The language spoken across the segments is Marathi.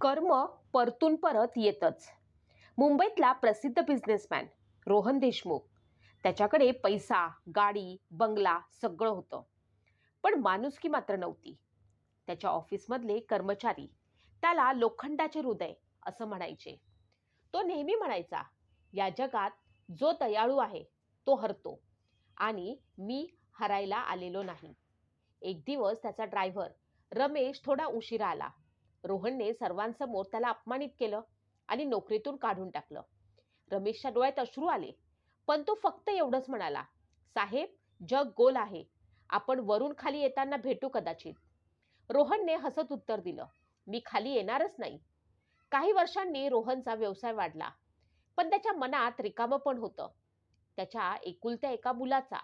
कर्म परतून परत येतच. मुंबईतला प्रसिद्ध बिझनेसमॅन रोहन देशमुख. त्याच्याकडे पैसा गाडी बंगला सगळं होतं. पण माणुसकी मात्र नव्हती. त्याच्या ऑफिसमधले कर्मचारी त्याला लोखंडाचे हृदय असं म्हणायचे. तो नेहमी म्हणायचा या जगात जो दयाळू आहे तो हरतो. आणि मी हरायला आलेलो नाही. एक दिवस त्याचा ड्रायव्हर रमेश थोडा उशिरा आला. रोहनने सर्वांसमोर त्याला अपमानित केलं आणि नोकरीतून काढून टाकलं. रमेशच्या डोळ्यात अश्रू आले. पण तो फक्त एवढंच म्हणाला साहेब जग गोल आहे. आपण वरून खाली येताना भेटू कदाचित. रोहनने हसत उत्तर दिलं मी खाली येणारच नाही. काही वर्षांनी रोहनचा व्यवसाय वाढला पण त्याच्या मनात रिकामं पण होतं. त्याच्या एकुलत्या एका मुलाचा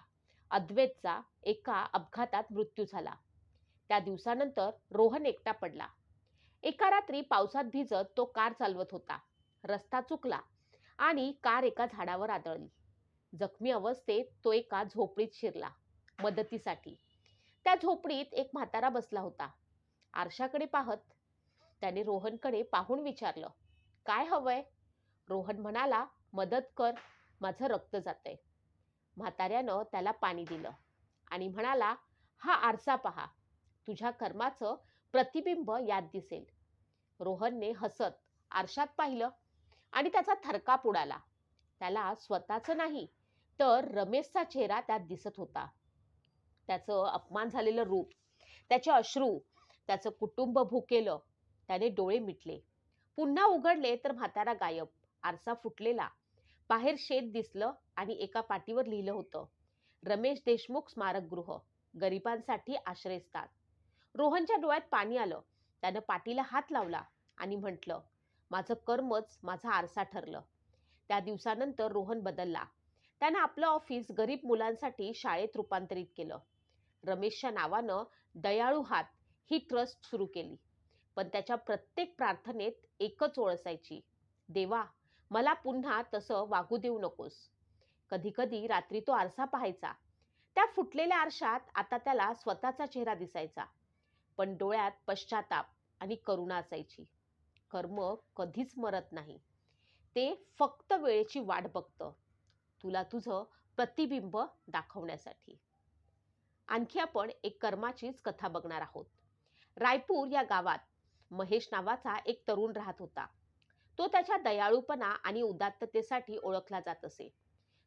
अद्वैतचा एका अपघातात मृत्यू झाला. त्या दिवसानंतर रोहन एकटा पडला. एका रात्री पावसात भिजत तो कार चालवत होता. रस्ता चुकला आणि कार एका झाडावर आदळली. जखमी अवस्थेत तो एका झोपडीत शिरला मदतीसाठी. त्या झोपडीत एक म्हातारा बसला होता. आरशाकडे पाहत त्याने रोहनकडे पाहून विचारलं काय हवंय? रोहन म्हणाला मदत कर माझं रक्त जातंय. म्हाताऱ्यानं त्याला पाणी दिलं आणि म्हणाला हा आरसा पहा तुझ्या कर्माचं प्रतिबिंब यात दिसेल. रोहनने हसत आरशात पाहिलं आणि त्याचा थरकाप उडाला. त्याला स्वतःचं नाही तर रमेशचा चेहरा त्यात दिसत होता. त्याचं अपमान झालेलं रूप त्याचे अश्रू त्याचं कुटुंब भुकेलं त्याने डोळे मिटले. पुन्हा उघडले तर म्हातारा गायब. आरसा फुटलेला. बाहेर शेत दिसलं आणि एका पाटीवर लिहिलं होतं रमेश देशमुख स्मारकगृह. गरिबांसाठी आश्रयस्थान. रोहनच्या डोळ्यात पाणी आलं. त्यानं पाटीला हात लावला आणि म्हटलं माझं कर्मच माझा आरसा ठरलं. त्या दिवसानंतर रोहन बदलला. त्यानं आपलं ऑफिस गरीब मुलांसाठी शाळेत रूपांतरित केलं. रमेशच्या नावानं दयाळू हात ही ट्रस्ट सुरू केली. पण त्याच्या प्रत्येक प्रार्थनेत एकच ओळ असायची देवा मला पुन्हा तसं वागू देऊ नकोस. कधीकधी रात्री तो आरसा पाहायचा. त्या फुटलेल्या आरशात आता त्याला स्वतःचा चेहरा दिसायचा. पण डोळ्यात पश्चाताप आणि करुणा असायची. कर्म कधीच मरत नाही. ते फक्त वेळेची वाट बघतं. तुला तुझं प्रतिबिंब दाखवण्यासाठी. आणखी आपण एक कर्माचीच कथा बघणार आहोत. रायपूर या गावात महेश नावाचा एक तरुण राहत होता. तो त्याच्या दयाळूपणा आणि उदात्ततेसाठी ओळखला जात असे.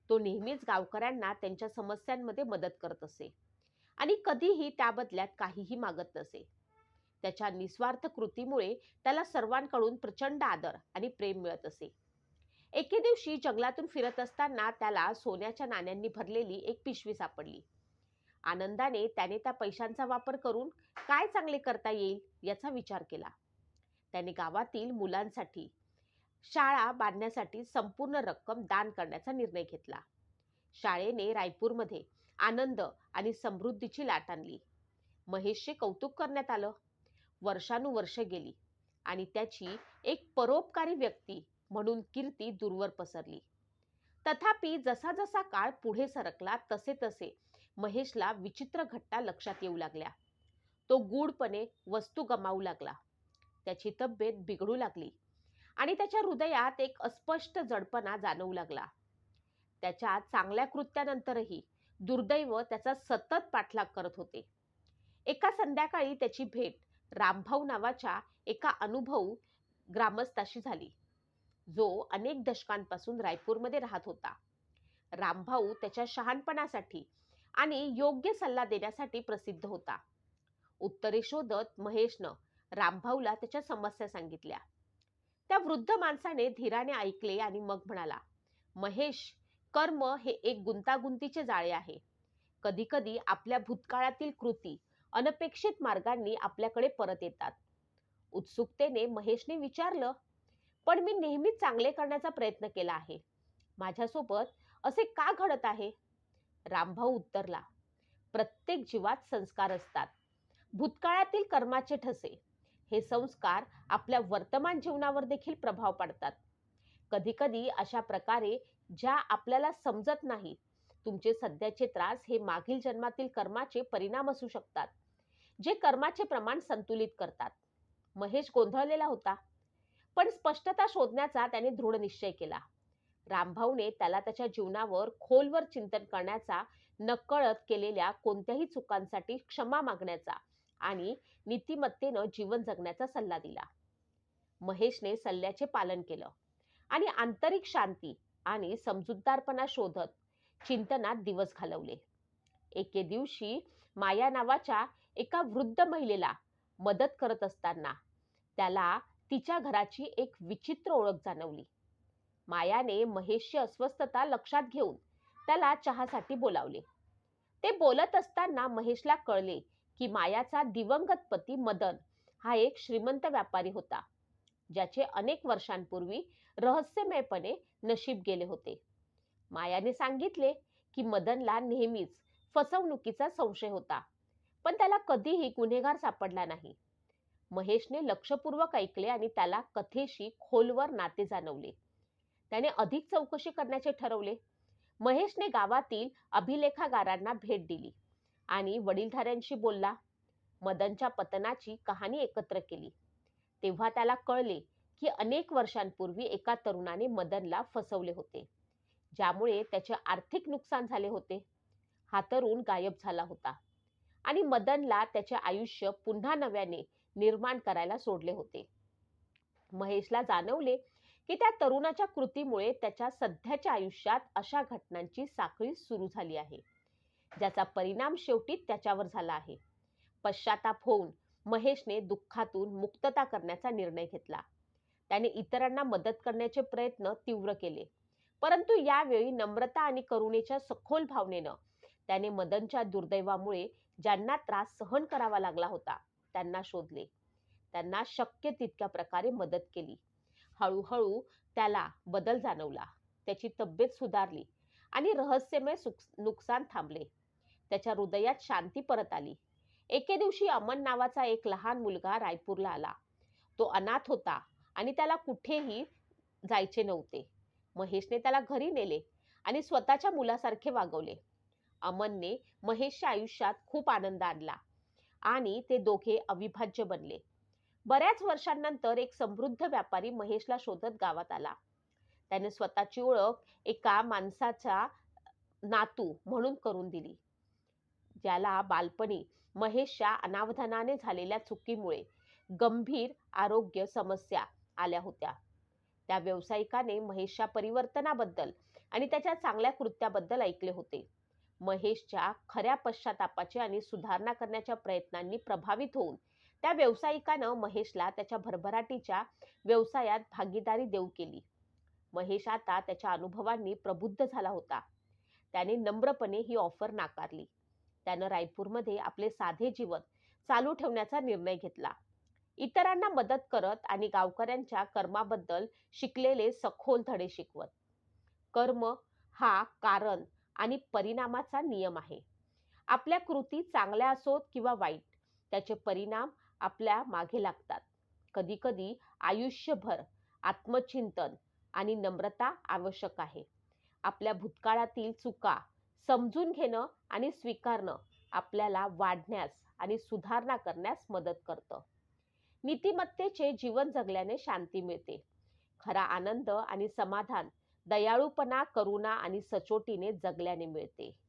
तो नेहमीच गावकऱ्यांना त्यांच्या समस्यांमध्ये मदत करत असे. आणि कधीही त्या बदल्यात काहीही मागत नसे. त्याच्या निस्वार्थ कृतीमुळे त्याला सर्वांकडून प्रचंड आदर आणि प्रेम मिळत असे. एके दिवशी जंगलातून फिरत असताना त्याला सोन्याच्या नाण्यांनी भरलेली एक पिशवी सापडली. आनंदाने त्याने त्या पैशांचा वापर करून काय चांगले करता येईल याचा विचार केला. त्याने गावातील मुलांसाठी शाळा बांधण्यासाठी संपूर्ण रक्कम दान करण्याचा निर्णय घेतला. शाळेने रायपूरमध्ये आनंद आणि समृद्धीची लाट आणली. महेशचे कौतुक करण्यात आलं. वर्षानुवर्ष गेली आणि त्याची एक परोपकारी व्यक्ती म्हणून कीर्ती दूरवर पसरली. तथापि जसा जसा काळ पुढे सरकला तसे तसे महेशला विचित्र घटना लक्षात येऊ लागल्या. तो गूढपणे वस्तू गमावू लागला. त्याची तब्येत बिघडू लागली आणि त्याच्या हृदयात एक अस्पष्ट जडपणा जाणवू लागला. त्याच्या चांगल्या कृत्यानंतरही दुर्दैव त्याचा सतत पाठलाग करत होते. एका संध्याकाळी त्याची भेट रामभाऊ नावाच्या एका अनुभव ग्रामस्थाशी झाली. जो अनेक दशकांपासून रायपूरमध्ये राहत होता. रामभाऊ त्याच्या शहाणपणासाठी आणि योग्य सल्ला देण्यासाठी प्रसिद्ध होता. उत्तरे शोधत महेशनं रामभाऊला त्याच्या समस्या सांगितल्या. त्या वृद्ध माणसाने धीराने ऐकले आणि मग म्हणाला महेश कर्म हे एक गुंतागुंतीचे जाळे आहे. कधीकधी आपल्या भूतकाळातील कृती अनपेक्षित मार्गांनी आपल्याकडे परत येतात. उत्सुकतेने महेशने विचारलं पण मी नेहमीच चांगले करण्याचा प्रयत्न केला आहे. माझ्यासोबत असे का घडत आहे? रामभाऊ उत्तरला प्रत्येक जीवात संस्कार असतात. भूतकाळातील कर्माचे ठसे हे संस्कार आपल्या वर्तमान जीवनावर देखील प्रभाव पाडतात. कधीकधी अशा प्रकारे ज्या आपल्याला समजत नाही तुमचे सध्याचे त्रास हे मागील जन्मातील कर्माचे परिणाम असू शकतात जे कर्माचे प्रमाण संतुलित करतात. महेश गोंधळलेला होता. पण स्पष्टता शोधण्याचा त्याने दृढ निश्चय केला. रामभाऊने त्याला त्याच्या जीवनावर खोलवर चिंतन करण्याचा नकळत केलेल्या कोणत्याही चुकांसाठी क्षमा मागण्याचा आणि नीतिमत्तेनं जीवन जगण्याचा सल्ला दिला. महेशने सल्ल्याचे पालन केलं आणि आंतरिक शांती आणि समजूतदारपणा शोधत चिंतनात दिवस घालवले. एके दिवशी माया नावाच्या एका वृद्ध महिलेला मदत करत असताना त्याला तिच्या घराची एक विचित्र ओळख जाणवली. मायाने महेशची अस्वस्थता लक्षात घेऊन त्याला चहासाठी बोलावले. ते बोलत असताना महेशला कळले की मायाचा दिवंगत पती मदन हा एक श्रीमंत व्यापारी होता ज्याचे अनेक वर्षांपूर्वी रहस्यमयपणे नशीब गेले होते. मायाने सांगितले की मदनला नेहमीच फसवणुकीचा संशय होता पण त्याला कधीही गुन्हेगार सापडला नाही. महेशने लक्षपूर्वक ऐकले आणि त्याला कथेशी खोलवर नाते जाणवले. त्याने अधिक चौकशी करण्याचे ठरवले. महेशने गावातील अभिलेखागारांना भेट दिली आणि वडीलधाऱ्यांशी बोलला. मदनच्या पतनाची कहाणी एकत्र केली. तेव्हा त्याला कळले की अनेक वर्षांपूर्वी एका तरुणाने मदनला फसवले होते ज्यामुळे त्याचे आर्थिक नुकसान झाले होते. हा तरुण गायब झाला होता आणि मदनला त्याचे आयुष्य पुन्हा नव्याने निर्माण करायला सोडले होते. महेशला जाणवले की त्या तरुणाच्या कृतीमुळे त्याच्या सध्याच्या आयुष्यात अशा घटनांची साखळी सुरू झाली आहे ज्याचा परिणाम शेवटी त्याच्यावर झाला आहे. पश्चाताप होऊन महेशने दुःखातून मुक्तता करण्याचा निर्णय घेतला. त्याने इतरांना मदत करण्याचे प्रयत्न तीव्र केले. परंतु यावेळी नम्रता आणि करुणेच्या सखोल भावनेनं त्याने मदनच्या दुर्दैवामुळे ज्यांना त्रास सहन करावा लागला होता त्यांना शोधले. त्यांना शक्य तितक्या प्रकारे मदत केली. हळूहळू त्याला बदल जाणवला. त्याची तब्येत सुधारली आणि रहस्यमय सुख नुकसान थांबले. त्याच्या हृदयात शांती परत आली. एके दिवशी अमन नावाचा एक लहान मुलगा रायपूरला आला. तो अनाथ होता. आणि त्याला कुठेही जायचे नव्हते. महेशने त्याला घरी नेले आणि स्वतःच्या मुलासारखे वागवले. अमनने महेशच्या आयुष्यात खूप आनंद आणला आणि ते दोघे अविभाज्य बनले. बऱ्याच वर्षांनंतर एक समृद्ध व्यापारी महेशला शोधत गावात आला. त्याने स्वतःची ओळख एका माणसाचा नातू म्हणून करून दिली. ज्याला बालपणी महेशच्या अनावधानाने झालेल्या चुकीमुळे गंभीर आरोग्य समस्या आल्या होत्या. त्या व्यावसायिकाने महेशच्या परिवर्तनाबद्दल आणि त्याच्या चांगल्या कृत्याबद्दल ऐकले होते. महेशच्या खऱ्या पश्चातापाचे आणि सुधारणा करण्याच्या प्रयत्नांनी प्रभावित होऊन त्या व्यावसायिकानं महेशला त्याच्या भरभराटीच्या व्यवसायात भागीदारी देऊ केली. महेश आता त्याच्या अनुभवांनी प्रबुद्ध झाला होता. त्याने नम्रपणे ही ऑफर नाकारली. त्यानं रायपूरमध्ये आपले साधे जीवन चालू ठेवण्याचा निर्णय घेतला. इतरांना मदत करत आणि गावकऱ्यांच्या कर्माबद्दल शिकलेले सखोल धडे शिकवत. कर्म हा कारण आणि परिणामाचा नियम आहे. आपल्या कृती चांगल्या असोत किंवा वाईट त्याचे परिणाम आपल्या मागे लागतात. कधीकधी आयुष्यभर आत्मचिंतन आणि नम्रता आवश्यक आहे. आपल्या भूतकाळातील चुका समजून घेणं आणि स्वीकारणं आपल्याला वाढण्यास आणि सुधारणा करण्यास मदत करतं. नीतिमत्तेचे जीवन जगल्याने शांती मिळते. खरा आनंद आणि समाधान दयाळूपणा करुणा आणि सचोटीने जगल्याने मिळते.